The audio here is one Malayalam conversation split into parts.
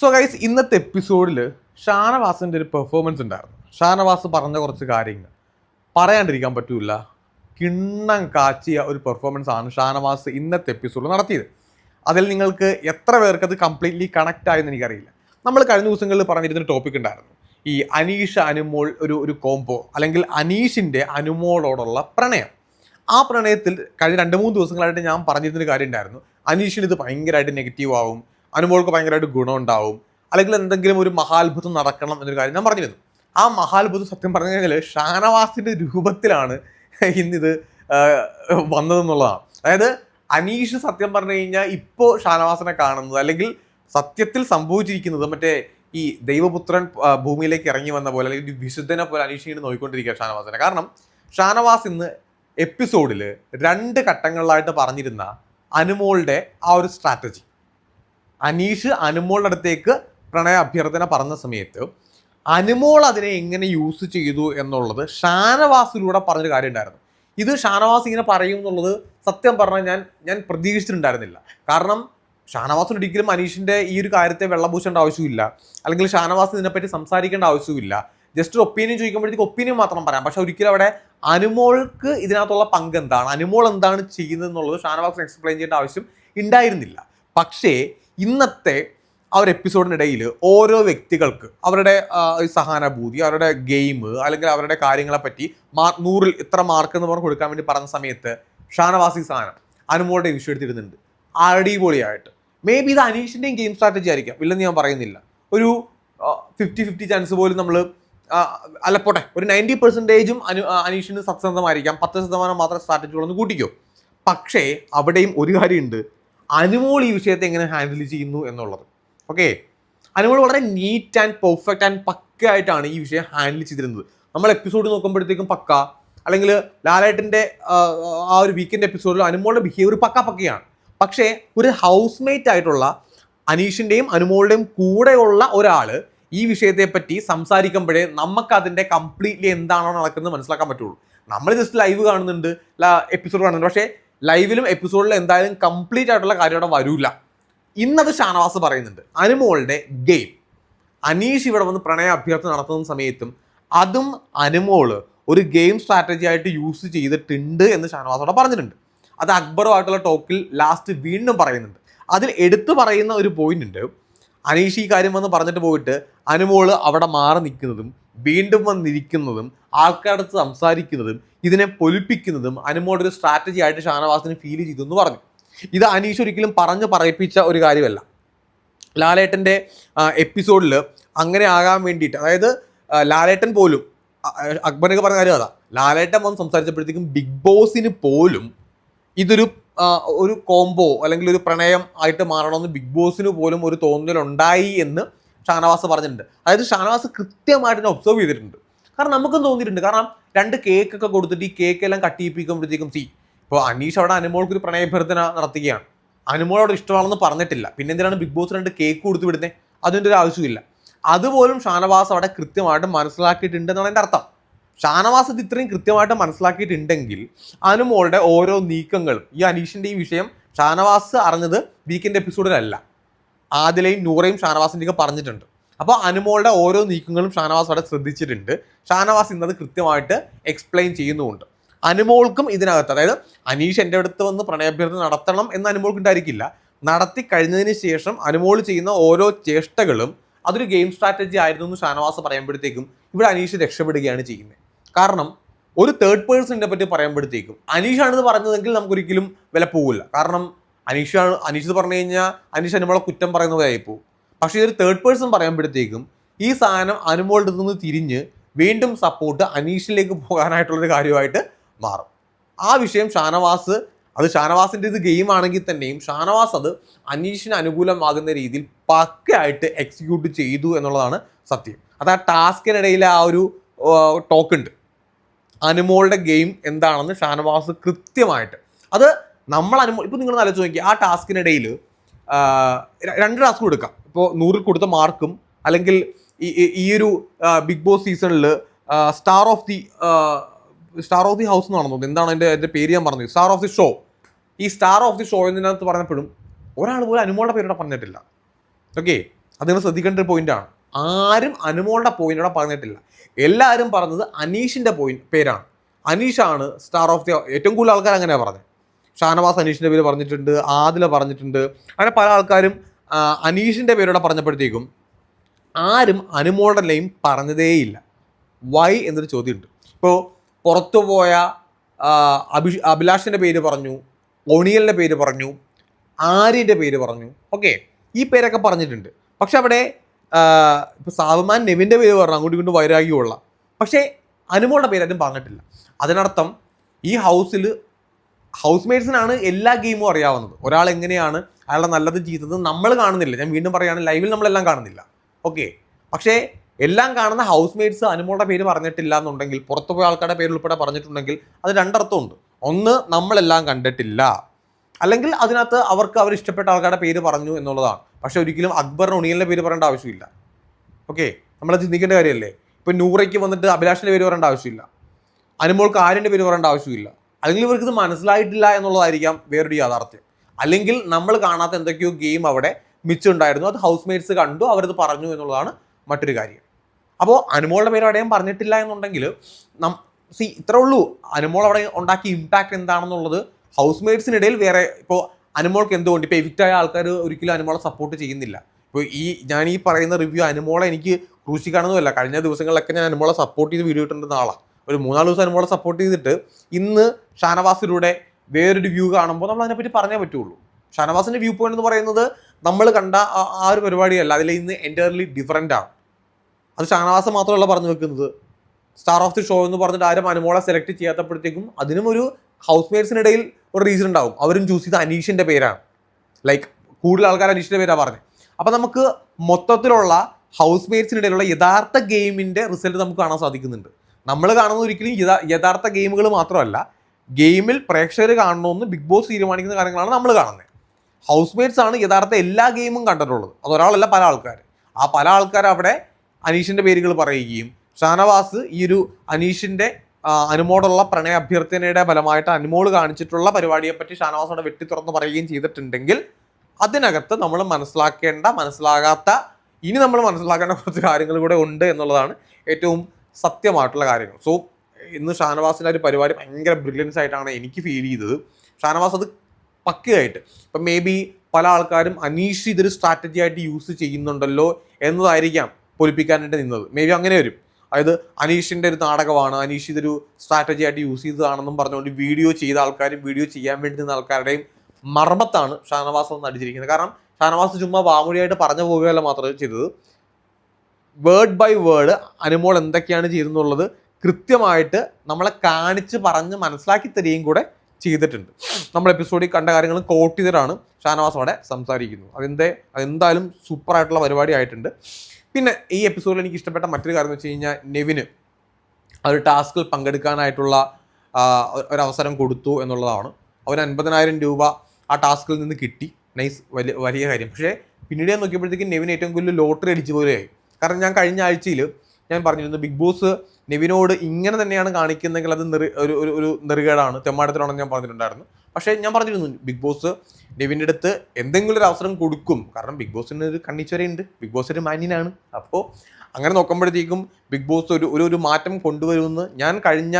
സോ ഗൈസ് ഇന്നത്തെ എപ്പിസോഡിൽ ഷാനവാസിന്റെ ഒരു പെർഫോമൻസ് ഉണ്ടായിരുന്നു. ഷാനവാസ് പറഞ്ഞ കുറച്ച് കാര്യങ്ങൾ. പറയാണ്ടിരിക്കാൻ പറ്റൂല. കിണ്ണം കാച്ചിയ ഒരു പെർഫോമൻസ് ആണ് ഷാനവാസ് ഇന്നത്തെ എപ്പിസോഡിൽ നടത്തിയത്. അതിൽ നിങ്ങൾക്ക് എത്ര പേർക്ക് അത് കംപ്ലീറ്റ്ലി കണക്റ്റ് ആയെന്ന് എനിക്കറിയില്ല. നമ്മൾ കഴിഞ്ഞ ദിവസങ്ങളിൽ പറഞ്ഞിരുന്ന ടോപ്പിക് ഉണ്ടായിരുന്നു. ഈ അനീഷ അനുമോൾ ഒരു ഒരു കോംബോ അല്ലെങ്കിൽ അനീഷിന്റെ അനുമോളോടുള്ള പ്രണയം. ആ പ്രണയത്തിൽ കഴിഞ്ഞ രണ്ട് മൂന്ന് ദിവസങ്ങളായിട്ട് ഞാൻ പറഞ്ഞിരുന്നൊരു കാര്യം ഉണ്ടായിരുന്നു. അനീഷിന് ഇത് ഭയങ്കരമായിട്ട് നെഗറ്റീവ് ആവും. അനുമോൾക്ക് ഭയങ്കരമായിട്ട് ഗുണം ഉണ്ടാവും അല്ലെങ്കിൽ എന്തെങ്കിലും ഒരു മഹാത്ഭുതം നടക്കണം എന്നൊരു കാര്യം ഞാൻ പറഞ്ഞിരുന്നു. ആ മഹാത്ഭുതം സത്യം പറഞ്ഞു കഴിഞ്ഞാൽ ഷാനവാസിന്റെ രൂപത്തിലാണ് ഇന്നിത് വന്നതെന്നുള്ളതാണ്. അതായത് അനീഷ് സത്യം പറഞ്ഞു കഴിഞ്ഞാൽ ഇപ്പോൾ ഷാനവാസിനെ കാണുന്നത് അല്ലെങ്കിൽ സത്യത്തിൽ സംഭവിച്ചിരിക്കുന്നത് മറ്റേ ഈ ദൈവപുത്രൻ ഭൂമിയിലേക്ക് ഇറങ്ങി വന്ന പോലെ അല്ലെങ്കിൽ വിശുദ്ധനെ പോലെ അനീഷ് ഇങ്ങനെ നോക്കിക്കൊണ്ടിരിക്കുക ഷാനവാസിനെ. കാരണം ഷാനവാസ് ഇന്ന് എപ്പിസോഡിൽ രണ്ട് ഘട്ടങ്ങളിലായിട്ട് പറഞ്ഞിരുന്ന അനുമോളുടെ ആ ഒരു സ്ട്രാറ്റജി. അനീഷ് അനുമോളുടെ അടുത്തേക്ക് പ്രണയ അഭ്യർത്ഥന പറഞ്ഞ സമയത്ത് അനുമോൾ അതിനെ എങ്ങനെ യൂസ് ചെയ്തു എന്നുള്ളത് ഷാനവാസിലൂടെ പറഞ്ഞൊരു കാര്യം ഉണ്ടായിരുന്നു. ഇത് ഷാനവാസ് ഇങ്ങനെ പറയും എന്നുള്ളത് സത്യം പറഞ്ഞാൽ ഞാൻ ഞാൻ പ്രതീക്ഷിച്ചിട്ടുണ്ടായിരുന്നില്ല. കാരണം ഷാനവാസിന് ഒരിക്കലും അനീഷിന്റെ ഈ ഒരു കാര്യത്തെ വെള്ളപൂശേണ്ട ആവശ്യമില്ല. അല്ലെങ്കിൽ ഷാനവാസ് ഇതിനെപ്പറ്റി സംസാരിക്കേണ്ട ആവശ്യമില്ല. ജസ്റ്റ് ഒരു ഒപ്പീനിയൻ ചോദിക്കുമ്പോഴത്തേക്ക് ഒപ്പീനിയൻ മാത്രം പറയാം. പക്ഷെ ഒരിക്കലും അവിടെ അനുമോൾക്ക് ഇതിനകത്തുള്ള പങ്ക് എന്താണ് അനുമോൾ എന്താണ് ചെയ്യുന്നത് എന്നുള്ളത് ഷാനവാസിന് എക്സ്പ്ലെയിൻ ചെയ്യേണ്ട ആവശ്യം ഉണ്ടായിരുന്നില്ല. പക്ഷേ ഇന്നത്തെ ആ ഒരു എപ്പിസോഡിനിടയിൽ ഓരോ വ്യക്തികൾക്ക് അവരുടെ സഹാനുഭൂതി അവരുടെ ഗെയിം അല്ലെങ്കിൽ അവരുടെ കാര്യങ്ങളെ പറ്റി മാ നൂറിൽ ഇത്ര മാർക്ക് എന്ന് പറഞ്ഞ് കൊടുക്കാൻ വേണ്ടി പറഞ്ഞ സമയത്ത് ഷാനവാസി സാധനം അനുമോളുടെ വിഷയം എടുത്തിരുന്നുണ്ട്. അടിപൊളിയായിട്ട്. മേ ബി ഇത് അനീഷിന്റെയും ഗെയിം സ്ട്രാറ്റജി ആയിരിക്കാം. ഇല്ലെന്ന് ഞാൻ പറയുന്നില്ല. ഒരു ഫിഫ്റ്റി ഫിഫ്റ്റി ചാൻസ് പോലും നമ്മൾ അല്ല പോട്ടെ ഒരു നയന്റി പെർസെന്റേജും അനു അനീഷിന് സത്യസന്ധമായിരിക്കാം പത്ത് ശതമാനം മാത്രം സ്ട്രാറ്റജികളൊന്ന് കൂട്ടിക്കോ. പക്ഷേ അവിടെയും ഒരു കാര്യമുണ്ട്. അനുമോൾ ഈ വിഷയത്തെ എങ്ങനെ ഹാൻഡിൽ ചെയ്യുന്നു എന്നുള്ളത്. ഓക്കെ അനുമോൾ വളരെ neat and perfect and pakka ആയിട്ടാണ് ഈ വിഷയം ഹാൻഡിൽ ചെയ്തിരുന്നത്. നമ്മൾ എപ്പിസോഡ് നോക്കുമ്പോഴത്തേക്കും പക്ക അല്ലെങ്കിൽ ലാലേട്ടന്റെ ആ ഒരു വീക്കെൻഡ് എപ്പിസോഡിൽ അനുമോളുടെ ബിഹേവിയർ പക്ക പക്കയാണ്. പക്ഷേ ഒരു ഹൗസ് മേറ്റ് ആയിട്ടുള്ള അനീഷിന്റെയും അനുമോളുടെയും കൂടെയുള്ള ഒരാൾ ഈ വിഷയത്തെ പറ്റി സംസാരിക്കുമ്പോഴേ നമുക്ക് അതിന്റെ കംപ്ലീറ്റ്ലി എന്താണോ നടക്കുന്നത് മനസ്സിലാക്കാൻ പറ്റുള്ളൂ. നമ്മൾ ജസ്റ്റ് ലൈവ് കാണുന്നുണ്ട് എപ്പിസോഡ് കാണുന്നുണ്ട്. പക്ഷേ ലൈവിലും എപ്പിസോഡിലും എന്തായാലും കംപ്ലീറ്റ് ആയിട്ടുള്ള കാര്യം അവിടെ വരൂല. ഇന്നത് ഷാനവാസ് പറയുന്നുണ്ട്. അനുമോളുടെ ഗെയിം. അനീഷ് ഇവിടെ വന്ന് പ്രണയ അഭ്യർത്ഥന നടത്തുന്ന സമയത്തും അതും അനുമോൾ ഒരു ഗെയിം സ്ട്രാറ്റജി ആയിട്ട് യൂസ് ചെയ്തിട്ടുണ്ട് എന്ന് ഷാനവാസ് അവിടെ പറഞ്ഞിട്ടുണ്ട്. അത് അക്ബറുമായിട്ടുള്ള ടോക്കിൽ ലാസ്റ്റ് വീണ്ടും പറയുന്നുണ്ട്. അതിൽ എടുത്തു പറയുന്ന ഒരു പോയിന്റ് ഉണ്ട്. അനീഷ് ഈ കാര്യം വന്ന് പറഞ്ഞിട്ട് പോയിട്ട് അനുമോൾ അവിടെ മാറി നിൽക്കുന്നതും വീണ്ടും വന്നിരിക്കുന്നതും ആൾക്കാരുടെ അടുത്ത് സംസാരിക്കുന്നതും ഇതിനെ പൊലിപ്പിക്കുന്നതും അനുമോടൊരു സ്ട്രാറ്റജി ആയിട്ട് ഷാനവാസിന് ഫീൽ ചെയ്തു എന്ന് പറഞ്ഞു. ഇത് അനീഷ് ഒരിക്കലും പറഞ്ഞു പറയിപ്പിച്ച ഒരു കാര്യമല്ല. ലാലേട്ടന്റെ എപ്പിസോഡിൽ അങ്ങനെ ആകാൻ വേണ്ടിയിട്ട് അതായത് ലാലേട്ടൻ പോലും അക്ബറിനൊക്കെ പറഞ്ഞ കാര്യം അതാ. ലാലേട്ടൻ വന്ന് സംസാരിച്ചപ്പോഴത്തേക്കും ബിഗ് ബോസിന് പോലും ഇതൊരു ഒരു കോംബോ അല്ലെങ്കിൽ ഒരു പ്രണയം ആയിട്ട് മാറണമെന്ന് ബിഗ് ബോസിന് പോലും ഒരു തോന്നലുണ്ടായി എന്ന് ഷാനവാസ് പറഞ്ഞിട്ടുണ്ട്. അതായത് ഷാനവാസ് കൃത്യമായിട്ട് ഒബ്സർവ് ചെയ്തിട്ടുണ്ട്. കാരണം നമുക്കും തോന്നിയിട്ടുണ്ട്. കാരണം രണ്ട് കേക്ക് ഒക്കെ കൊടുത്തിട്ട് ഈ കേക്ക് എല്ലാം കട്ടിയിപ്പിക്കുമ്പോഴത്തേക്കും സി ഇപ്പോൾ അനീഷ് അവിടെ അനുമോൾക്ക് ഒരു പ്രണയഭ്യർത്ഥന നടത്തുകയാണ്. അനുമോളോട് ഇഷ്ടമാണെന്ന് പറഞ്ഞിട്ടില്ല. പിന്നെ എന്തിനാണ് ബിഗ് ബോസ് രണ്ട് കേക്ക് കൊടുത്തു വിടുന്നത് അതിന്റെ ഒരു ആവശ്യമില്ല അതുപോലും ഷാനവാസ് അവിടെ കൃത്യമായിട്ട് മനസ്സിലാക്കിയിട്ടുണ്ടെന്നാണ് എന്റെ അർത്ഥം. ഷാനവാസ് ഇത് ഇത്രയും കൃത്യമായിട്ട് മനസ്സിലാക്കിയിട്ടുണ്ടെങ്കിൽ അനുമോളുടെ ഓരോ നീക്കങ്ങളും ഈ അനീഷിന്റെ ഈ വിഷയം ഷാനവാസ് അറിഞ്ഞത് വീക്കെൻഡ് എപ്പിസോഡിലല്ല ആദിലയും നൂറയും ഷാനവാസിന്റെയൊക്കെ പറഞ്ഞിട്ടുണ്ട്. അപ്പോൾ അനുമോളുടെ ഓരോ നീക്കങ്ങളും ഷാനവാസ് അവിടെ ശ്രദ്ധിച്ചിട്ടുണ്ട്. ഷാനവാസ് ഇന്നത് കൃത്യമായിട്ട് എക്സ്പ്ലെയിൻ ചെയ്യുന്നുമുണ്ട്. അനുമോൾക്കും ഇതിനകത്ത് അതായത് അനീഷ് എന്റെ അടുത്ത് വന്ന് പ്രണയാഭ്യർത്ഥന നടത്തണം എന്ന് അനുമോൾക്ക് ഉണ്ടായിരിക്കില്ല. നടത്തി കഴിഞ്ഞതിന് ശേഷം അനുമോൾ ചെയ്യുന്ന ഓരോ ചേഷ്ടകളും അതൊരു ഗെയിം സ്ട്രാറ്റജി ആയിരുന്നു എന്ന് ഷാനവാസ് പറയുമ്പോഴത്തേക്കും ഇവിടെ അനീഷ് രക്ഷപ്പെടുകയാണ് ചെയ്യുന്നത്. കാരണം ഒരു തേർഡ് പേഴ്സണിനെ പറ്റി പറയുമ്പോഴത്തേക്കും അനീഷാണിത് പറഞ്ഞതെങ്കിൽ നമുക്കൊരിക്കലും വില പോകില്ല കാരണം അനീഷ് ഇത് പറഞ്ഞു കഴിഞ്ഞാൽ അനീഷ് അനുമോളെ കുറ്റം പറയുന്ന പോലെ ആയിപ്പോവും. പക്ഷേ ഇതൊരു തേർഡ് പേഴ്സൺ പറയുമ്പോഴത്തേക്കും ഈ സാധനം അനുമോളുടെ നിന്ന് തിരിഞ്ഞ് വീണ്ടും സപ്പോർട്ട് അനീഷിലേക്ക് പോകാനായിട്ടുള്ളൊരു കാര്യമായിട്ട് മാറും. ആ വിഷയം ഷാനവാസ് അത് ഷാനവാസിന്റെ ഇത് ഗെയിം ആണെങ്കിൽ തന്നെയും ഷാനവാസ് അത് അനീഷിന് അനുകൂലമാകുന്ന രീതിയിൽ പക്കയായിട്ട് എക്സിക്യൂട്ട് ചെയ്തു എന്നുള്ളതാണ് സത്യം. അത് ആ ടാസ്കിനിടയിൽ ആ ഒരു ടോക്ക് ഉണ്ട്. അനുമോളുടെ ഗെയിം എന്താണെന്ന് ഷാനവാസ് കൃത്യമായിട്ട്. അത് നമ്മൾ അനുമോ ഇപ്പം നിങ്ങൾ ആലോചിച്ച് നോക്കി ആ ടാസ്കിനിടയിൽ രണ്ട് ടാസ്ക് കൊടുക്കാം ഇപ്പോൾ നൂറിൽ കൊടുത്ത മാർക്കും അല്ലെങ്കിൽ ഈ ഒരു ബിഗ് ബോസ് സീസണിൽ star of the star of the house എന്നാണെന്ന് തോന്നുന്നു എന്താണ് എന്റെ എന്റെ പേര് ഞാൻ പറഞ്ഞത്? Star of the show. ഈ സ്റ്റാർ ഓഫ് ദി ഷോ എന്നതിനകത്ത് പറഞ്ഞപ്പോഴും ഒരാൾ പോലും അനുമോളുടെ പേരോടെ പറഞ്ഞിട്ടില്ല. ഓക്കെ? അത് നിങ്ങൾ ശ്രദ്ധിക്കേണ്ട ഒരു പോയിന്റാണ് ആരും അനുമോളുടെ പോയിന്റ് പറഞ്ഞിട്ടില്ല. എല്ലാവരും പറഞ്ഞത് അനീഷിന്റെ പോയിന്റ് പേരാണ്. അനീഷാണ് സ്റ്റാർ ഓഫ് ദി ഏറ്റവും കൂടുതൽ ആൾക്കാർ അങ്ങനെയാണ് പറഞ്ഞത്. ഷാനവാസ് അനീഷിന്റെ പേര് പറഞ്ഞിട്ടുണ്ട് ആദില പറഞ്ഞിട്ടുണ്ട്. അങ്ങനെ പല ആൾക്കാരും അനീഷിന്റെ പേരോടെ പറഞ്ഞപ്പോഴത്തേക്കും ആരും അനുമോളുടെ നെയിം പറഞ്ഞതേയില്ല. വൈ എന്നൊരു ചോദ്യമുണ്ട്. ഇപ്പോൾ പുറത്തു പോയ അഭി അഭിലാഷിന്റെ പേര് പറഞ്ഞു ഒണിയലിന്റെ പേര് പറഞ്ഞു ആര്യന്റെ പേര് പറഞ്ഞു. ഓക്കെ ഈ പേരൊക്കെ പറഞ്ഞിട്ടുണ്ട്. പക്ഷെ അവിടെ ഇപ്പോൾ സാബുമാൻ നെവിന്റെ പേര് പറഞ്ഞു അങ്ങോട്ടും ഇങ്ങോട്ടും വൈരാഗ്യമുള്ള പക്ഷേ അനുമോളുടെ പേര് ആരും പറഞ്ഞിട്ടില്ല. അതിനർത്ഥം ഈ ഹൗസിൽ ഹൗസ് മേറ്റ്സിനാണ് എല്ലാ ഗെയിമും അറിയാവുന്നത്. ഒരാൾ എങ്ങനെയാണ് അയാളുടെ നല്ലത് ചെയ്തത് നമ്മൾ കാണുന്നില്ല. ഞാൻ വീണ്ടും പറയുകയാണ് ലൈവിൽ നമ്മളെല്ലാം കാണുന്നില്ല. ഓക്കെ. പക്ഷേ എല്ലാം കാണുന്ന ഹൗസ് മേറ്റ്സ് അനുമോളുടെ പേര് പറഞ്ഞിട്ടില്ല എന്നുണ്ടെങ്കിൽ പുറത്തു പോയ ആൾക്കാരുടെ പേര് ഉൾപ്പെടെ പറഞ്ഞിട്ടുണ്ടെങ്കിൽ അത് രണ്ടർത്ഥമുണ്ട്. ഒന്ന് നമ്മളെല്ലാം കണ്ടിട്ടില്ല. അല്ലെങ്കിൽ അതിനകത്ത് അവർക്ക് അവർ ഇഷ്ടപ്പെട്ട ആൾക്കാരുടെ പേര് പറഞ്ഞു എന്നുള്ളതാണ്. പക്ഷേ ഒരിക്കലും അക്ബർ ഉണിയലിന്റെ പേര് പറയേണ്ട ആവശ്യമില്ല. ഓക്കെ. നമ്മൾ ചിന്തിക്കേണ്ട കാര്യമല്ലേ? ഇപ്പം നൂറയ്ക്ക് വന്നിട്ട് അഭിലാഷിന്റെ പേര് പറയേണ്ട ആവശ്യമില്ല. അനുമോൾക്ക് ആര്യന്റെ പേര് പറയേണ്ട ആവശ്യമില്ല. അല്ലെങ്കിൽ ഇവർക്ക് ഇത് മനസ്സിലായിട്ടില്ല എന്നുള്ളതായിരിക്കാം വേറൊരു യാഥാർത്ഥ്യം. അല്ലെങ്കിൽ നമ്മൾ കാണാത്ത എന്തൊക്കെയോ ഗെയിം അവിടെ മിച്ചുണ്ടായിരുന്നു അത് ഹൗസ് മേറ്റ്സ് കണ്ടു അവരത് പറഞ്ഞു എന്നുള്ളതാണ് മറ്റൊരു കാര്യം. അപ്പോൾ അനുമോളുടെ പേര് അവിടെയും പറഞ്ഞിട്ടില്ല എന്നുണ്ടെങ്കിൽ നം സി ഇത്രേ ഉള്ളൂ. അനുമോൾ അവിടെ ഉണ്ടാക്കിയ ഇമ്പാക്റ്റ് എന്താണെന്നുള്ളത് ഹൗസ് മേറ്റ്സിനിടയിൽ വേറെ ഇപ്പോൾ അനുമോൾക്ക് എന്തുകൊണ്ട്? ഇപ്പോൾ എവിക്റ്റായ ആൾക്കാർ ഒരിക്കലും അനുമോളെ സപ്പോർട്ട് ചെയ്യുന്നില്ല. ഇപ്പോൾ ഈ ഞാൻ ഈ പറയുന്ന റിവ്യൂ അനുമോളെ എനിക്ക് ക്രൂശിക്കാണെന്നല്ല കഴിഞ്ഞ ദിവസങ്ങളിലൊക്കെ ഞാൻ അനുമോളെ സപ്പോർട്ട് ചെയ്ത് വീഡിയോ ഇട്ടുണ്ടെന്ന ആളാണ് ഒരു മൂന്നാൽ ദിവസം അനുമോളെ സപ്പോർട്ട് ചെയ്തിട്ട് ഇന്ന് ഷാനവാസിലൂടെ വേറൊരു വ്യൂ കാണുമ്പോൾ നമ്മൾ അതിനെപ്പറ്റി പറഞ്ഞേ പറ്റുള്ളൂ. ഷാനവാസിന്റെ വ്യൂ പോയിന്റ് എന്ന് പറയുന്നത് നമ്മൾ കണ്ട ആ- ഒരു പരിപാടിയല്ല. അതിൽ ഇന്ന് എന്റയർലി ഡിഫറെന്റ് ആണ്. അത് ഷാനവാസ് മാത്രമല്ല പറഞ്ഞു വെക്കുന്നത്. സ്റ്റാർ ഓഫ് ദി ഷോ എന്ന് പറഞ്ഞിട്ട് ആരും അനുമോളെ സെലക്ട് ചെയ്യാത്തപ്പോഴത്തേക്കും അതിനും ഒരു ഹൗസ് മേറ്റ്സിനിടയിൽ ഒരു റീസൺ ഉണ്ടാവും. അവരും ചൂസ് ചെയ്ത അനീഷിന്റെ പേരാണ്. ലൈക്ക് കൂടുതൽ ആൾക്കാർ അനീഷിന്റെ പേരാണ് പറഞ്ഞത് അപ്പോൾ നമുക്ക് മൊത്തത്തിലുള്ള ഹൗസ് മേറ്റ്സിനിടയിലുള്ള യഥാർത്ഥ ഗെയിമിന്റെ റിസൾട്ട് നമുക്ക് കാണാൻ സാധിക്കുന്നുണ്ട്. നമ്മൾ കാണുന്നത് ഒരിക്കലും യഥാർത്ഥ ഗെയിമുകൾ മാത്രമല്ല ഗെയിമിൽ പ്രേക്ഷകർ കാണണമെന്ന് ബിഗ് ബോസ് തീരുമാനിക്കുന്ന കാര്യങ്ങളാണ് നമ്മൾ കാണുന്നത്. ഹൗസ് മേറ്റ്സ് ആണ് യഥാർത്ഥ എല്ലാ ഗെയിമും കണ്ടിട്ടുള്ളത്. അത് ഒരാളല്ല പല ആൾക്കാർ ആ പല ആൾക്കാർ അവിടെ അനീഷിന്റെ പേരുകൾ പറയുകയും ഷാനവാസ് ഈ ഒരു അനീഷിന്റെ അനുമോടുള്ള പ്രണയ അഭ്യർത്ഥനയുടെ ഫലമായിട്ട് അനുമോട് കാണിച്ചിട്ടുള്ള പരിപാടിയെപ്പറ്റി ഷാനവാസ് അവിടെ വെട്ടി തുറന്ന് പറയുകയും ചെയ്തിട്ടുണ്ടെങ്കിൽ അതിനകത്ത് നമ്മൾ മനസ്സിലാക്കേണ്ട മനസ്സിലാകാത്ത ഇനി നമ്മൾ മനസ്സിലാക്കേണ്ട കുറച്ച് കാര്യങ്ങൾ കൂടെ ഉണ്ട് എന്നുള്ളതാണ് ഏറ്റവും സത്യമായിട്ടുള്ള കാര്യങ്ങൾ. സോ ഇന്ന് ഷാനവാസിന്റെ ഒരു പരിപാടി ഭയങ്കര ബ്രില്യൻസ് ആയിട്ടാണ് എനിക്ക് ഫീൽ ചെയ്തത്. ഷാനവാസ് അത് പക്കയായിട്ട്. ഇപ്പം മേ ബി പല ആൾക്കാരും അനീഷ് ഇതൊരു സ്ട്രാറ്റജി ആയിട്ട് യൂസ് ചെയ്യുന്നുണ്ടല്ലോ എന്നതായിരിക്കാം പൊലിപ്പിക്കാനായിട്ട് നിന്നത്. മേ ബി അങ്ങനെ വരും. അതായത് അനീഷിന്റെ ഒരു നാടകമാണ്. അനീഷ് ഇതൊരു സ്ട്രാറ്റജി ആയിട്ട് യൂസ് ചെയ്തതാണെന്നും പറഞ്ഞുകൊണ്ട് വീഡിയോ ചെയ്ത ആൾക്കാരും വീഡിയോ ചെയ്യാൻ വേണ്ടി നിന്ന ആൾക്കാരുടെയും മർമ്മത്താണ് ഷാനവാസ് എന്ന് അടിച്ചിരിക്കുന്നത് കാരണം ഷാനവാസ് ചുമ്മാ വാമൊഴിയായിട്ട് പറഞ്ഞു പോവുകയല്ല മാത്രമേ ചെയ്തത്. വേർഡ് ബൈ വേർഡ് അനുമോൾ എന്തൊക്കെയാണ് ചെയ്തെന്നുള്ളത് കൃത്യമായിട്ട് നമ്മളെ കാണിച്ച് പറഞ്ഞ് മനസ്സിലാക്കി തരികയും കൂടെ ചെയ്തിട്ടുണ്ട്. നമ്മൾ എപ്പിസോഡിൽ കണ്ട കാര്യങ്ങൾ കോട്ട് ചെയ്തിട്ടാണ് ഷാനവാസ് അവിടെ സംസാരിക്കുന്നത്. അതിന്റെ അതെന്തായാലും സൂപ്പർ ആയിട്ടുള്ള പരിപാടി ആയിട്ടുണ്ട്. പിന്നെ ഈ എപ്പിസോഡിൽ എനിക്ക് ഇഷ്ടപ്പെട്ട മറ്റൊരു കാര്യം എന്ന് വെച്ച് കഴിഞ്ഞാൽ നെവിന് ഒരു ടാസ്കിൽ പങ്കെടുക്കാനായിട്ടുള്ള ഒരവസരം കൊടുത്തു എന്നുള്ളതാണ്. അവന് അൻപതിനായിരം രൂപ ആ ടാസ്കിൽ നിന്ന് കിട്ടി. നൈസ് വലിയ വലിയ കാര്യം. പക്ഷേ പിന്നീട് ഞാൻ നോക്കിയപ്പോഴത്തേക്കും നെവിൻ ഏറ്റവും കൂടുതൽ ലോട്ടറി അടിച്ച പോലെയായി. കാരണം ഞാൻ കഴിഞ്ഞ ആഴ്ചയിൽ ഞാൻ പറഞ്ഞിരുന്നു ബിഗ് ബോസ് നെവിനോട് ഇങ്ങനെ തന്നെയാണ് കാണിക്കുന്നതെങ്കിൽ അത് നെറി ഒരു ഒരു ഒരു നെറുകേടാണ്. തെമ്മാടത്തിലാണെന്ന് ഞാൻ പറഞ്ഞിട്ടുണ്ടായിരുന്നു. പക്ഷേ ഞാൻ പറഞ്ഞിരുന്നു ബിഗ് ബോസ് നെവിന്റെ അടുത്ത് എന്തെങ്കിലും ഒരു അവസരം കൊടുക്കും. കാരണം ബിഗ് ബോസിന് ഒരു കണ്ണിച്ചുവരയുണ്ട് ബിഗ് ബോസ് ഒരു മാന്യനാണ്. അപ്പോൾ അങ്ങനെ നോക്കുമ്പോഴത്തേക്കും ബിഗ് ബോസ് ഒരു ഒരു ഒരു മാറ്റം കൊണ്ടുവരുമെന്ന് ഞാൻ കഴിഞ്ഞ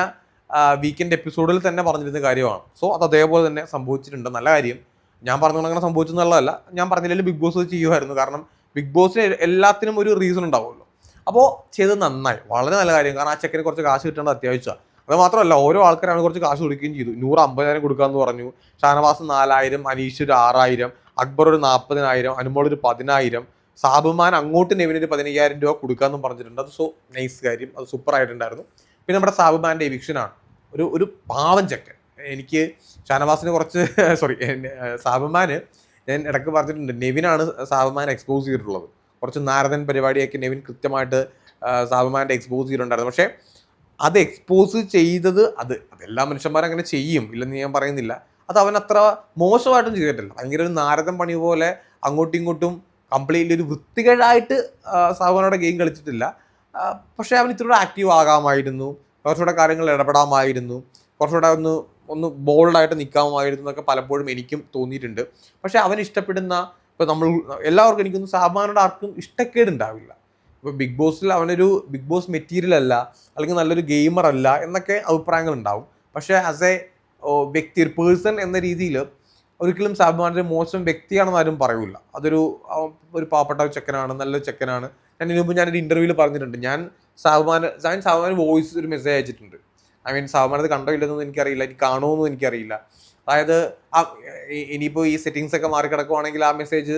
വീക്കെൻഡ് എപ്പിസോഡിൽ തന്നെ പറഞ്ഞിരുന്ന കാര്യമാണ്. സോ അത് അതേപോലെ തന്നെ സംഭവിച്ചിട്ടുണ്ട്. നല്ല കാര്യം. ഞാൻ പറഞ്ഞുകൊണ്ട് അങ്ങനെ സംഭവിച്ചെന്നുള്ളതല്ല. ഞാൻ പറഞ്ഞില്ലെങ്കിൽ ബിഗ് ബോസ് ചെയ്യുമായിരുന്നു. കാരണം ബിഗ് ബോസിന് എല്ലാത്തിനും ഒരു റീസൺ ഉണ്ടാവുമല്ലോ. അപ്പോൾ ചെയ്തത് നന്നായി. വളരെ നല്ല കാര്യം. കാരണം ആ ചെക്കന് കുറച്ച് കാശ് കിട്ടേണ്ടത് അത്യാവശ്യമാണ്. അത് മാത്രമല്ല ഓരോ ആൾക്കാരാണ് കുറച്ച് കാശ് കൊടുക്കുകയും ചെയ്തു. നൂറ് അമ്പതിനായിരം കൊടുക്കാമെന്ന് പറഞ്ഞു. ഷാനവാസ് നാലായിരം അനീഷ് ഒരു ആറായിരം അക്ബർ ഒരു നാൽപ്പതിനായിരം അനുമോൾ ഒരു പതിനായിരം സാബുമാൻ അങ്ങോട്ട് നെവിന് ഒരു പതിനയ്യായിരം രൂപ കൊടുക്കാമെന്നും പറഞ്ഞിട്ടുണ്ട്. അത് സോ നൈസ് കാര്യം. അത് സൂപ്പർ ആയിട്ടുണ്ടായിരുന്നു. പിന്നെ നമ്മുടെ സാബുമാന്റെ എവിക്ഷനാണ് ഒരു ഒരു പാവം ചെക്കൻ. എനിക്ക് ഷാനവാസിന് കുറച്ച് സോറി സാബുമാന് ഞാൻ ഇടയ്ക്ക് പറഞ്ഞിട്ടുണ്ട് നെവിനാണ് സാബുമാൻ എക്സ്പോസ് ചെയ്തിട്ടുള്ളത്. കുറച്ച് നാരദൻ പരിപാടിയൊക്കെ നെവിൻ കൃത്യമായിട്ട് സാബുമാന്റെ എക്സ്പോസ് ചെയ്തിട്ടുണ്ടായിരുന്നു. പക്ഷേ അത് എക്സ്പോസ് ചെയ്തത് അത് അതെല്ലാ മനുഷ്യന്മാരും അങ്ങനെ ചെയ്യും ഇല്ലെന്ന് ഞാൻ പറയുന്നില്ല. അത് അവൻ അത്ര മോശമായിട്ടും ചെയ്തിട്ടില്ല. ഭയങ്കര ഒരു നാരദൻ പണി പോലെ അങ്ങോട്ടും ഇങ്ങോട്ടും കംപ്ലീറ്റ്ലി ഒരു വൃത്തികേടായിട്ട് സാബുമാനോടെ ഗെയിം കളിച്ചിട്ടില്ല. പക്ഷേ അവൻ ഇത്തിരി ആക്റ്റീവ് ആകാമായിരുന്നു. കുറച്ചുകൂടെ കാര്യങ്ങൾ ഇടപെടാമായിരുന്നു. കുറച്ചുകൂടെ ഒന്ന് ഒന്ന് ബോൾഡായിട്ട് നിൽക്കാമായിരുന്നു എന്നൊക്കെ പലപ്പോഴും എനിക്കും തോന്നിയിട്ടുണ്ട്. പക്ഷേ അവൻ ഇഷ്ടപ്പെടുന്ന ഇപ്പോൾ നമ്മൾ എല്ലാവർക്കും എനിക്കൊന്നും സാബാനോട് ആർക്കും ഇഷ്ടക്കേട് ഉണ്ടാവില്ല. ഇപ്പോൾ ബിഗ് ബോസിൽ അവനൊരു ബിഗ് ബോസ് മെറ്റീരിയൽ അല്ല അല്ലെങ്കിൽ നല്ലൊരു ഗെയിമർ അല്ല എന്നൊക്കെ അഭിപ്രായങ്ങൾ ഉണ്ടാവും. പക്ഷേ ആസ് എ വ്യക്തി ഒരു പേഴ്സൺ എന്ന രീതിയിൽ ഒരിക്കലും സാബ്മാനൊരു മോശം വ്യക്തിയാണെന്ന് ആരും പറയൂല. അതൊരു ഒരു പാവപ്പെട്ട ചെക്കനാണ് നല്ല ചെക്കനാണ്. ഞാൻ ഇതിനു മുമ്പ് ഞാനൊരു ഇന്റർവ്യൂവിൽ പറഞ്ഞിട്ടുണ്ട്. ഞാൻ സാബുമാൻ ഞാൻ സാബുമാൻ വോയിസ് ഒരു മെസ്സേജ് അയച്ചിട്ടുണ്ട്. ഐ മീൻ സാബുമാൻ അത് കണ്ടോ ഇല്ലെന്നൊന്നും എനിക്കറിയില്ല എനിക്ക് കാണുമെന്നും എനിക്കറിയില്ല. അതായത് ആ ഇനിയിപ്പോൾ ഈ സെറ്റിങ്സ് ഒക്കെ മാറി കിടക്കുവാണെങ്കിൽ ആ മെസ്സേജ്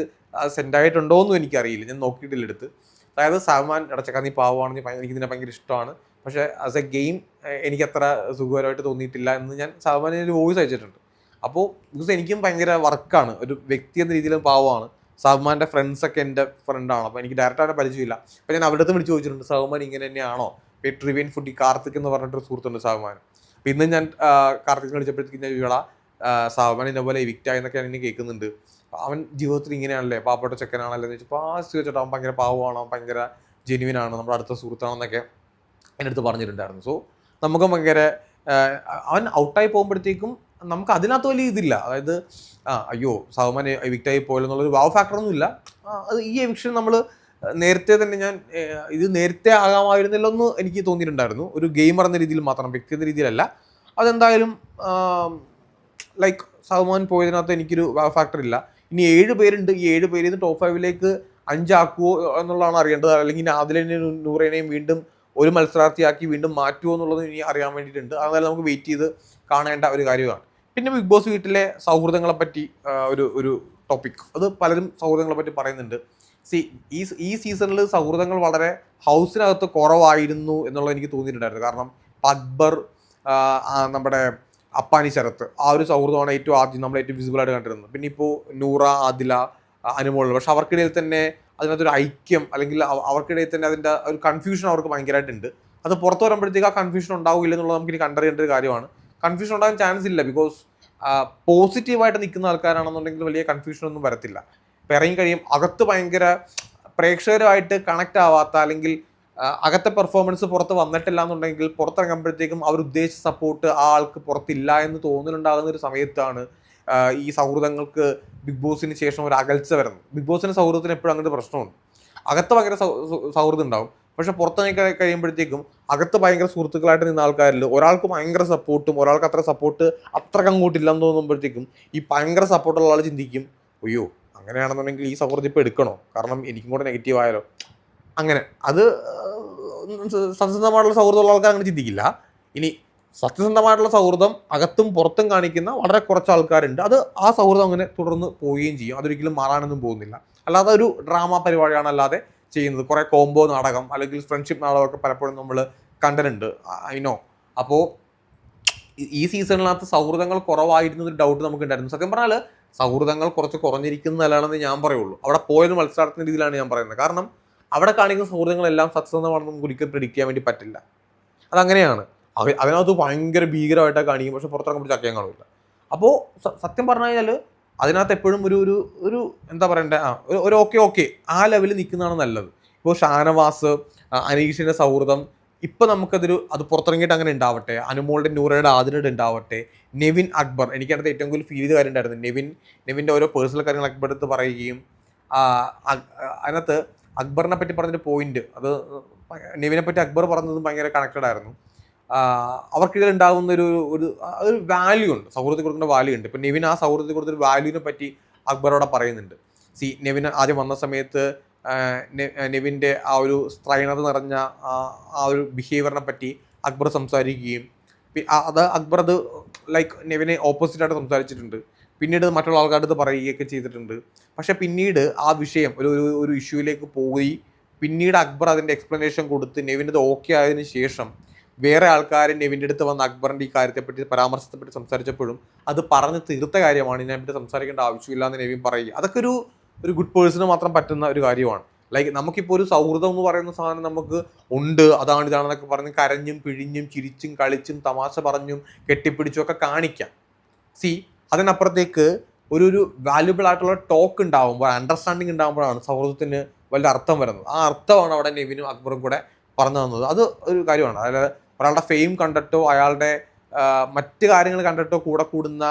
സെൻഡ് ആയിട്ടുണ്ടോ എന്നും എനിക്കറിയില്ല ഞാൻ നോക്കിയിട്ടില്ല എടുത്ത്. അതായത് സാമാൻ അടച്ചക്കാൻ നീ പാവമാണ് എനിക്ക് ഇതിനെ ഭയങ്കര ഇഷ്ടമാണ്. പക്ഷേ ആസ് എ ഗെയിം എനിക്ക് അത്ര സുഖകരമായിട്ട് തോന്നിയിട്ടില്ല എന്ന് ഞാൻ സാമാന്യ ഒരു വോയിസ് അയച്ചിട്ടുണ്ട്. അപ്പോൾ ബിക്കോസ് എനിക്കും ഭയങ്കര വർക്കാണ് ഒരു വ്യക്തി എന്ന രീതിയിലും പാവമാണ്. സഹമാന്റെ ഫ്രണ്ട്സൊക്കെ എന്റെ ഫ്രണ്ടാണ് അപ്പോൾ എനിക്ക് ഡയറക്റ്റ് അവനെ പരിചയമില്ല. അപ്പോൾ ഞാൻ അവിടുത്തെ വിളിച്ച് ചോദിച്ചിട്ടുണ്ട് സഹമാൻ ഇങ്ങനെ തന്നെയാണോ? ട്രിവിയൻ ഫുഡി കാർത്തിക് എന്ന് പറഞ്ഞിട്ടൊരു സുഹൃത്തുണ്ട് സഹമാൻ അപ്പം ഇന്ന് ഞാൻ കാർത്തിക് കളിച്ചപ്പോഴത്തേക്ക് ഞാൻ ഇവിടെ സഹമാൻ ഇന്ന പോലെ വിക്റ്റ എന്നൊക്കെ ഞാൻ കേൾക്കുന്നുണ്ട്. അവൻ ജീവിതത്തിൽ ഇങ്ങനെയാണല്ലേ? പാവപ്പെട്ട ചെക്കനാണല്ലേ എന്ന് വെച്ചപ്പോൾ ആ ചോദിച്ചിട്ട് അവൻ ഭയങ്കര പാവമാണ് അവൻ ഭയങ്കര ജെനുവിൻ ആണ് നമ്മുടെ അടുത്ത സുഹൃത്താണെന്നൊക്കെ എന്റെ അടുത്ത് പറഞ്ഞിട്ടുണ്ടായിരുന്നു. സോ നമുക്ക് ഭയങ്കര അവൻ ഔട്ടായി പോകുമ്പോഴത്തേക്കും നമുക്ക് അതിനകത്ത് വലിയ ഇതില്ല. അതായത് ആ അയ്യോ സൗമൻ എവിക്റ്റായി എന്നുള്ളൊരു വാവ് ഇല്ല അത് ഈ എവിക്ഷൻ നമ്മൾ നേരത്തെ തന്നെ ഞാൻ ഇത് നേരത്തെ ആകാമായിരുന്നില്ല എന്ന് എനിക്ക് തോന്നിയിട്ടുണ്ടായിരുന്നു. ഒരു ഗെയിമർ എന്ന രീതിയിൽ മാത്രം വ്യക്തി എന്ന രീതിയിലല്ല. അതെന്തായാലും ലൈക്ക് സഹമാൻ പോയതിനകത്ത് എനിക്കൊരു ഫാക്ടർ ഇല്ല. ഇനി ഏഴ് പേരുണ്ട്. ഈ ഏഴ് പേരിൽ നിന്ന് ടോപ്പ് ഫൈവിലേക്ക് അഞ്ചാക്കുവോ എന്നുള്ളതാണ് അറിയേണ്ടത്. അല്ലെങ്കിൽ ആദിലിനെയും നൂറേനെയും വീണ്ടും ഒരു മത്സരാർത്ഥിയാക്കി വീണ്ടും മാറ്റുമോ എന്നുള്ളത് ഇനി അറിയാൻ വേണ്ടിയിട്ടുണ്ട്. അതായത് നമുക്ക് വെയിറ്റ് ചെയ്ത് കാണേണ്ട ഒരു കാര്യമാണ്. പിന്നെ ബിഗ് ബോസ് വീട്ടിലെ സൗഹൃദങ്ങളെ പറ്റി ഒരു ഒരു ടോപ്പിക് അത് പലരും സൗഹൃദങ്ങളെ പറ്റി പറയുന്നുണ്ട്. സി ഈ ഈ സീസണിൽ സൗഹൃദങ്ങൾ വളരെ ഹൗസിനകത്ത് കുറവായിരുന്നു എന്നുള്ളത് എനിക്ക് തോന്നിയിട്ടുണ്ടായിരുന്നു. കാരണം അക്ബർ നമ്മുടെ അപ്പാനി ശരത്ത് ആ ഒരു സൗഹൃദമാണ് ഏറ്റവും ആദ്യം നമ്മൾ ഏറ്റവും വിസിബിൾ ആയിട്ട് കണ്ടിരുന്നത്. പിന്നെ ഇപ്പോൾ നൂറ ആദില ആ, അനുമോൾ പക്ഷെ അവർക്കിടയിൽ തന്നെ അതിനകത്തൊരു ഐക്യം അല്ലെങ്കിൽ അവർക്കിടയിൽ തന്നെ അതിന്റെ ഒരു കൺഫ്യൂഷൻ അവർക്ക് ഭയങ്കരമായിട്ടുണ്ട്. അത് പുറത്ത് വരുമ്പോഴത്തേക്ക് ആ കൺഫ്യൂഷൻ ഉണ്ടാവില്ല എന്നുള്ളത് നമുക്ക് ഇനി കണ്ടറിയേണ്ട ഒരു കാര്യമാണ്. കൺഫ്യൂഷൻ ഉണ്ടാകാൻ ചാൻസ് ഇല്ല ബിക്കോസ് പോസിറ്റീവായിട്ട് നിൽക്കുന്ന ആൾക്കാരാണെന്നുണ്ടെങ്കിൽ വലിയ കൺഫ്യൂഷൻ ഒന്നും വരത്തില്ല. ഇപ്പം ഇറങ്ങി കഴിയും. അകത്ത് ഭയങ്കര പ്രേക്ഷകരുമായിട്ട് കണക്ട് ആവാത്ത അല്ലെങ്കിൽ അകത്തെ പെർഫോമൻസ് പുറത്ത് വന്നിട്ടില്ല എന്നുണ്ടെങ്കിൽ പുറത്തിറങ്ങുമ്പോഴത്തേക്കും അവർ ഉദ്ദേശിച്ച സപ്പോർട്ട് ആ ആൾക്ക് പുറത്തില്ല എന്ന് തോന്നലുണ്ടാകുന്ന ഒരു സമയത്താണ് ഈ സൗഹൃദങ്ങൾക്ക് ബിഗ് ബോസിന് ശേഷം ഒരു അകൽച്ച വരുന്നത്. ബിഗ് ബോസിന് സൗഹൃദത്തിന് എപ്പോഴും അങ്ങനത്തെ പ്രശ്നമുണ്ട്. അകത്ത് ഭയങ്കര സൗഹൃദം ഉണ്ടാവും. പക്ഷെ പുറത്തിറങ്ങി കഴി- കഴിയുമ്പോഴത്തേക്കും അകത്ത് ഭയങ്കര സുഹൃത്തുക്കളായിട്ട് നിന്ന ആൾക്കാരിൽ ഒരാൾക്ക് ഭയങ്കര സപ്പോർട്ടും ഒരാൾക്ക് അത്ര സപ്പോർട്ട് അത്രയ്ക്ക് അങ്ങോട്ടില്ലെന്ന് തോന്നുമ്പോഴത്തേക്കും ഈ ഭയങ്കര സപ്പോർട്ടുള്ള ആൾ ചിന്തിക്കും അയ്യോ അങ്ങനെയാണെന്നുണ്ടെങ്കിൽ ഈ സൗഹൃദം ഇപ്പോൾ എടുക്കണോ? കാരണം എനിക്കും കൂടെ നെഗറ്റീവ് ആയാലോ? അങ്ങനെ. അത് സത്യസന്ധമായിട്ടുള്ള സൗഹൃദമുള്ള ആൾക്കാർ അങ്ങനെ ചിന്തിക്കില്ല. ഇനി സത്യസന്ധമായിട്ടുള്ള സൗഹൃദം അകത്തും പുറത്തും കാണിക്കുന്ന വളരെ കുറച്ച് ആൾക്കാരുണ്ട്. അത് ആ സൗഹൃദം അങ്ങനെ തുടർന്ന് പോവുകയും ചെയ്യും. അതൊരിക്കലും മാറാനൊന്നും പോകുന്നില്ല. അല്ലാതെ ഒരു ഡ്രാമ പരിപാടിയാണ് അല്ലാതെ ചെയ്യുന്നത്. കുറെ കോംബോ നാടകം അല്ലെങ്കിൽ ഫ്രണ്ട്ഷിപ്പ് നാടകമൊക്കെ പലപ്പോഴും നമ്മൾ കണ്ടിട്ടുണ്ട്. അതിനോ അപ്പോൾ ഈ സീസണിനകത്ത് സൗഹൃദങ്ങൾ കുറവായിരുന്നു ഒരു ഡൗട്ട് നമുക്ക് ഉണ്ടായിരുന്നു സത്യം പറഞ്ഞാൽ സൗഹൃദങ്ങൾ കുറച്ച് കുറഞ്ഞിരിക്കുന്നതല്ലാണെന്ന് ഞാൻ പറയുള്ളൂ. അവിടെ പോയത് മത്സരാർത്ഥിന്റെ രീതിയിലാണ് ഞാൻ പറയുന്നത്. കാരണം അവിടെ കാണിക്കുന്ന സൗഹൃദങ്ങളെല്ലാം സത്യസന്ധമാണെന്ന് നമുക്ക് ഒരിക്കലും പ്രിഡിക്റ്റ് ചെയ്യാൻ വേണ്ടി പറ്റില്ല. അതങ്ങനെയാണ്. അവ അതിനകത്ത് ഭയങ്കര ഭീകരമായിട്ടാണ് കാണിക്കും. പക്ഷെ പുറത്തിറങ്ങുമ്പോൾ ചക്കയും കാണില്ല അപ്പോൾ സത്യം പറഞ്ഞു കഴിഞ്ഞാൽ അതിനകത്ത് എപ്പോഴും ഒരു ഒരു ഒരു എന്താ പറയണ്ടേ? ആ ഒരു- ഓക്കെ ഓക്കെ ആ ലെവലിൽ നിൽക്കുന്നതാണ് നല്ലത്. ഇപ്പോൾ ഷാനവാസ് അനീഷിന്റെ സൗഹൃദം ഇപ്പൊ നമുക്കതൊരു അത് പുറത്തിറങ്ങിയിട്ട് അങ്ങനെ ഉണ്ടാവട്ടെ. അനുമോളുടെ നൂറയുടെ ആദിനയുടെ ഉണ്ടാവട്ടെ. നെവിൻ അക്ബർ എനിക്കടുത്ത് ഏറ്റവും കൂടുതൽ ഫീൽ ചെയ്ത കാര്യം ഉണ്ടായിരുന്നു. നെവിൻ നെവിന്റെ ഓരോ പേഴ്സണൽ കാര്യങ്ങൾ അക്ബർ എടുത്ത് പറയുകയും അതിനകത്ത് അക്ബറിനെ പറ്റി പറഞ്ഞൊരു പോയിന്റ് അത് നെവിനെ പറ്റി അക്ബർ പറഞ്ഞതും ഭയങ്കര കണക്റ്റഡ് ആയിരുന്നു. അവർക്കിടയിൽ ഉണ്ടാകുന്ന ഒരു ഒരു ഒരു വാല്യൂ ഉണ്ട്. സൗഹൃദത്തിൽ കൊടുക്കുന്ന വാല്യൂ ഉണ്ട്. ഇപ്പം നെവിൻ ആ സൗഹൃദത്തിൽ കൊടുത്തൊരു വാല്യൂവിനെ പറ്റി അക്ബറോടെ പറയുന്നുണ്ട്. സി നെവിൻ ആദ്യം വന്ന സമയത്ത് നെവിന്റെ ആ ഒരു സ്ത്രൈണത നിറഞ്ഞ ആ ഒരു ബിഹേവിയറിനെ പറ്റി അക്ബർ സംസാരിക്കുകയും. അത് അക്ബർ അത് ലൈക്ക് നെവിനെ ഓപ്പോസിറ്റായിട്ട് സംസാരിച്ചിട്ടുണ്ട്. പിന്നീട് മറ്റുള്ള ആൾക്കാരുടെ അടുത്ത് പറയുകയൊക്കെ ചെയ്തിട്ടുണ്ട്. പക്ഷെ പിന്നീട് ആ വിഷയം ഒരു ഒരു ഇഷ്യൂയിലേക്ക് പോയി. പിന്നീട് അക്ബർ അതിന്റെ എക്സ്പ്ലനേഷൻ കൊടുത്ത് നെവിനത് ഓക്കെ ആയതിനു ശേഷം വേറെ ആൾക്കാർ നെവിന്റെ അടുത്ത് വന്ന് അക്ബറിന്റെ ഈ കാര്യത്തെപ്പറ്റി പരാമർശത്തെപ്പറ്റി സംസാരിച്ചപ്പോഴും അത് പറഞ്ഞ് തീർത്ത കാര്യമാണ്. ഇതിനെപ്പറ്റി സംസാരിക്കേണ്ട ആവശ്യമില്ല എന്ന് നെവിൻ പറയുക അതൊക്കെ ഒരു ഒരു ഗുഡ് പേഴ്സണ് മാത്രം പറ്റുന്ന ഒരു കാര്യമാണ്. ലൈക്ക് നമുക്കിപ്പോൾ ഒരു സൗഹൃദം എന്ന് പറയുന്ന സാധനം നമുക്ക് ഉണ്ട്. അതാണ് ഇതാണെന്നൊക്കെ പറഞ്ഞ് കരഞ്ഞും പിഴിഞ്ഞും ചിരിച്ചും കളിച്ചും തമാശ പറഞ്ഞും കെട്ടിപ്പിടിച്ചും ഒക്കെ കാണിക്കാം. സി അതിനപ്പുറത്തേക്ക് ഒരു ഒരു വാല്യുബിൾ ആയിട്ടുള്ള ടോക്ക് ഉണ്ടാകുമ്പോൾ അണ്ടർസ്റ്റാൻഡിങ് ഉണ്ടാകുമ്പോഴാണ് സൗഹൃദത്തിന് വലിയ അർത്ഥം വരുന്നത്. ആ അർത്ഥമാണ് അവിടെ നെവിനും അക്ബറും കൂടെ പറഞ്ഞു തന്നത്. അത് ഒരു കാര്യമാണ്. അതായത് ഒരാളുടെ ഫെയിം കണ്ടിട്ടോ അയാളുടെ മറ്റ് കാര്യങ്ങൾ കണ്ടിട്ടോ കൂടെ കൂടുന്ന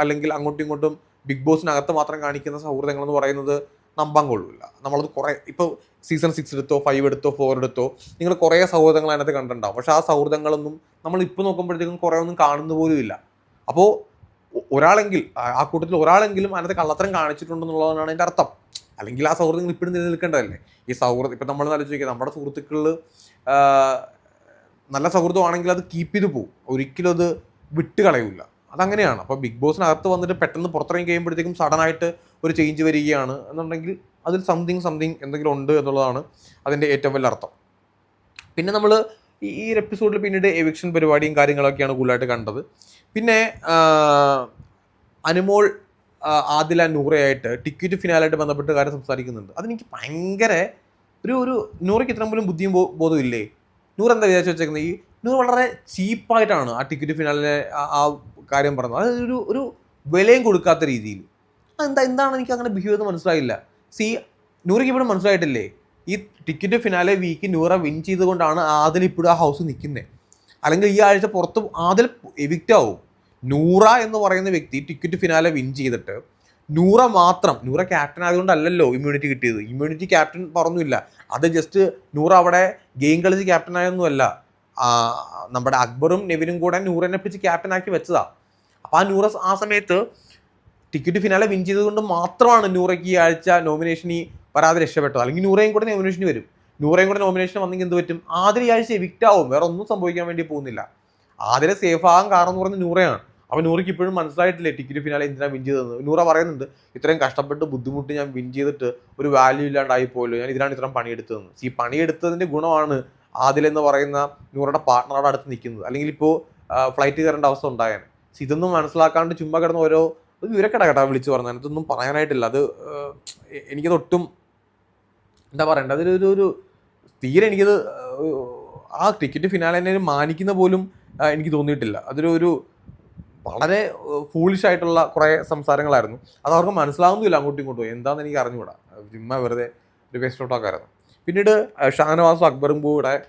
അല്ലെങ്കിൽ അങ്ങോട്ടും ഇങ്ങോട്ടും ബിഗ് ബോസിനകത്ത് മാത്രം കാണിക്കുന്ന സൗഹൃദങ്ങൾ എന്ന് പറയുന്നത് നമ്പാൻ കൊള്ളില്ല നമ്മളത് കുറേ ഇപ്പോൾ സീസൺ സിക്സ് എടുത്തോ ഫൈവ് എടുത്തോ ഫോർ എടുത്തോ നിങ്ങൾ കുറേ സൗഹൃദങ്ങൾ അതിനകത്ത് കണ്ടിട്ടുണ്ടാവും. പക്ഷെ ആ സൗഹൃദങ്ങളൊന്നും നമ്മൾ ഇപ്പോൾ നോക്കുമ്പോഴത്തേക്കും കുറേ ഒന്നും കാണുന്ന പോലും ഇല്ല. അപ്പോൾ ഒരാളെങ്കിൽ ആ- കൂട്ടത്തിൽ ഒരാളെങ്കിലും അതിനകത്ത് കള്ളത്തരം കാണിച്ചിട്ടുണ്ടെന്നുള്ളതാണ് അതിന്റെ അർത്ഥം. അല്ലെങ്കിൽ ആ സൗഹൃദങ്ങൾ ഇപ്പോഴും നിലനിൽക്കേണ്ടതല്ലേ? ഈ സൗഹൃദം ഇപ്പം നമ്മൾ ആലോചിക്കുക നമ്മുടെ സുഹൃത്തുക്കളിൽ നല്ല സൗഹൃദമാണെങ്കിൽ അത് കീപ്പ് ചെയ്ത് പോകും ഒരിക്കലും അത് വിട്ട് കളയില്ല അതങ്ങനെയാണ്. അപ്പോൾ ബിഗ് ബോസിനകത്ത് വന്നിട്ട് പെട്ടെന്ന് പുറത്തിറങ്ങി കഴിയുമ്പോഴത്തേക്കും സഡനായിട്ട് ഒരു ചേഞ്ച് വരികയാണ് എന്നുണ്ടെങ്കിൽ അതിൽ സംതിങ് സംതിങ് എന്തെങ്കിലും ഉണ്ട് എന്നുള്ളതാണ് അതിന്റെ ഏറ്റവും വലിയ അർത്ഥം. പിന്നെ നമ്മൾ ഈ എപ്പിസോഡിൽ പിന്നീട് എവിക്ഷൻ പരിപാടിയും കാര്യങ്ങളൊക്കെയാണ് കൂടുതലായിട്ട് കണ്ടത്. പിന്നെ അനുമോൾ ആദില നൂറയായിട്ട് ടിക്കറ്റ് ഫിനാലായിട്ട് ബന്ധപ്പെട്ട് കാര്യം സംസാരിക്കുന്നുണ്ട്. അതെനിക്ക് ഭയങ്കര ഒരു ഒരു നൂറയ്ക്ക് ഇത്രയും പോലും ബുദ്ധിയും ബോധവും ഇല്ലേ? നൂറ് എന്താ വിചാരിച്ചു വെച്ചേക്കുന്നത് ഈ നൂറ് വളരെ ചീപ്പായിട്ടാണ് ആ ടിക്കറ്റ് ഫിനാലിനെ ആ കാര്യം പറഞ്ഞു അത് ഒരു ഒരു വിലയും കൊടുക്കാത്ത രീതിയിൽ. എന്താ എന്താണ് എനിക്ക് അങ്ങനെ ബിഹേവ് ചെയ്ത് മനസ്സിലായില്ല? സി നൂറയ്ക്ക് ഇപ്പോഴും മനസ്സിലായിട്ടില്ലേ? ഈ ticket finale week Noora win ചെയ്തുകൊണ്ടാണ് ആദിൽ ഇപ്പോഴും ആ ഹൗസ് നിൽക്കുന്നത് അല്ലെങ്കിൽ ഈ ആഴ്ച പുറത്ത് ആദിൽ എവിക്റ്റ് ആവും. നൂറ എന്ന് പറയുന്ന വ്യക്തി ടിക്കറ്റ് ഫിനാലെ വിൻ ചെയ്തിട്ട് നൂറ മാത്രം നൂറ ക്യാപ്റ്റൻ ആയതുകൊണ്ടല്ലല്ലോ ഇമ്മ്യൂണിറ്റി കിട്ടിയത്. ഇമ്മ്യൂണിറ്റി ക്യാപ്റ്റൻ പറഞ്ഞില്ല അത് ജസ്റ്റ് നൂറ അവിടെ ഗെയിം കളിച്ച് ക്യാപ്റ്റൻ ആയൊന്നുമല്ല. നമ്മുടെ അക്ബറും നെവിനും കൂടെ നൂറിനെ പിടിച്ച് ക്യാപ്റ്റൻ ആക്കി വെച്ചതാ. അപ്പോൾ ആ നൂറ ആ സമയത്ത് ടിക്കറ്റ് ഫിനാലെ വിൻ ചെയ്തുകൊണ്ട് മാത്രമാണ് നൂറയ്ക്ക് ഈ ആഴ്ച നോമിനേഷൻ ഈ വരാതെ രക്ഷപ്പെട്ടത്. അല്ലെങ്കിൽ നൂറയും കൂടെ നോമിനേഷന് വരും. നൂറയും കൂടെ നോമിനേഷൻ വന്നെങ്കിൽ എന്ത് പറ്റും? ആദ്യം ഈ ആഴ്ച എവിക്റ്റ് ആവും. വേറെ ഒന്നും സംഭവിക്കാൻ വേണ്ടി പോകുന്നില്ല. ആദ്യം സേഫ് ആകാൻ കാരണം എന്ന് പറയുന്നത് നൂറയാണ്. അപ്പോൾ നൂറയ്ക്ക് ഇപ്പോഴും മനസ്സിലായിട്ടില്ലേ ടിക്കറ്റ് ഫിനാലെ എന്തിനാണ് വിൻ ചെയ്തതെന്ന്? നൂറ പറയുന്നുണ്ട് ഇത്രയും കഷ്ടപ്പെട്ട് ബുദ്ധിമുട്ട് ഞാൻ വിൻ ചെയ്തിട്ട് ഒരു വാല്യൂ ഇല്ലാണ്ടായി പോയല്ലോ ഞാൻ ഇതിനാണ് ഇത്രയും പണിയെടുത്തതെന്ന്. ഈ പണിയെടുത്തതിന്റെ ഗുണമാണ് ആദിൽ എന്ന് പറയുന്ന നൂറുടെ പാർട്ട്ണറുടെ അടുത്ത് നിൽക്കുന്നത്. അല്ലെങ്കിൽ ഇപ്പോൾ ഫ്ലൈറ്റ് കയറേണ്ട അവസ്ഥ ഉണ്ടായത് പക്ഷെ ഇതൊന്നും മനസ്സിലാക്കാണ്ട് ചുമ്മാ കിടന്ന് ഓരോ ഒരു വിവരക്കട കേട്ടാ വിളിച്ചു പറഞ്ഞു അതിനകത്തൊന്നും പറയാനായിട്ടില്ല. അത് എനിക്കതൊട്ടും എന്താ പറയണ്ടത് അതിലൊരു ഒരു തീരെ എനിക്കത് ആ, ടിക്കറ്റ് ഫിനാലെ മാനിക്കുന്ന പോലും എനിക്ക് തോന്നിയിട്ടില്ല. അതൊരു ഒരു വളരെ ഫൂളിഷ് ആയിട്ടുള്ള കുറേ സംസാരങ്ങളായിരുന്നു. അത് അവർക്ക് മനസ്സിലാവുന്നില്ല അങ്ങോട്ടും ഇങ്ങോട്ടും. എന്താണെന്ന് എനിക്ക് അറിഞ്ഞുകൂടാ. ചുമ്മാ വെറുതെ ഒരു വേസ്റ്റ് ടോക്കായിരുന്നു പിന്നീട് ഷാനവാസും അക്ബറും കൂടെ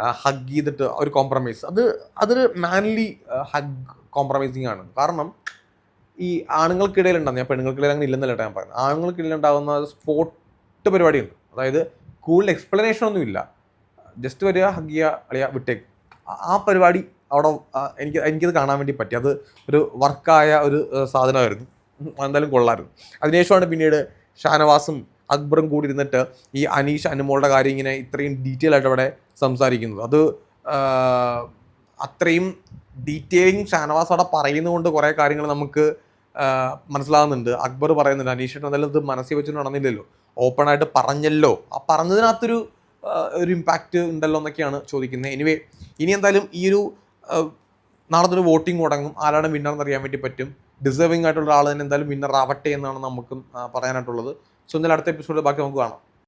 ഹഗ് ചെയ്തിട്ട് ഒരു കോംപ്രമൈസ് അത് അതൊരു മാൻലി ഹഗ് കോംപ്രമൈസിങ് ആണ്. കാരണം ഈ ആണുങ്ങൾക്കിടയിൽ ഉണ്ടാകും ഞാൻ പെണ്ണുങ്ങൾക്കിടയിൽ അങ്ങനെ ഇല്ലെന്നല്ല ഞാൻ പറയുന്നത്. ആണുങ്ങൾക്കിടയിൽ ഉണ്ടാകുന്ന സ്പോട്ട് പരിപാടിയുണ്ട്. അതായത് കൂടുതൽ എക്സ്പ്ലനേഷൻ ഒന്നും ഇല്ല. ജസ്റ്റ് വരിക ഹഗ് ചെയ്യുക അളിയ വിട്ടേക്ക്. ആ- പരിപാടി അവിടെ എനിക്ക് എനിക്കത് കാണാൻ വേണ്ടി പറ്റി. അത് ഒരു വർക്കായ ഒരു സാധനമായിരുന്നു. എന്തായാലും കൊള്ളായിരുന്നു അതിനുശേഷമാണ് പിന്നീട് ഷാനവാസും അക്ബറും കൂടി ഇരുന്നിട്ട് ഈ അനീഷ് അനുമോളുടെ കാര്യം ഇങ്ങനെ ഇത്രയും ഡീറ്റെയിൽ ആയിട്ട് അവിടെ സംസാരിക്കുന്നത്. അത് അത്രയും ഡീറ്റെയിലിംഗ് ഷാനവാസ് അവിടെ പറയുന്നതുകൊണ്ട് കുറേ കാര്യങ്ങൾ നമുക്ക് മനസ്സിലാകുന്നുണ്ട്. അക്ബർ പറയുന്നുണ്ട് അനീഷേട്ടൻ എന്തായാലും ഇത് മനസ്സിൽ വെച്ചിട്ട് നടന്നില്ലല്ലോ. ഓപ്പൺ ആയിട്ട് പറഞ്ഞല്ലോ. ആ പറഞ്ഞതിനകത്തൊരു ഒരു ഇമ്പാക്റ്റ് ഉണ്ടല്ലോ എന്നൊക്കെയാണ് ചോദിക്കുന്നത്. എനിവേ ഇനി എന്തായാലും ഈ ഒരു നാളെ വോട്ടിംഗ് തുടങ്ങും. ആരാണ് വിന്നർ എന്നറിയാൻ വേണ്ടി പറ്റും. ഡിസേർവിംഗ് ആയിട്ടുള്ള ആൾ തന്നെ എന്തായാലും വിന്നർ ആവട്ടെ എന്നാണ് നമുക്കും പറയാനായിട്ടുള്ളത്. സോ അടുത്ത എപ്പിസോഡിൽ ബാക്കി നമുക്ക് കാണാം.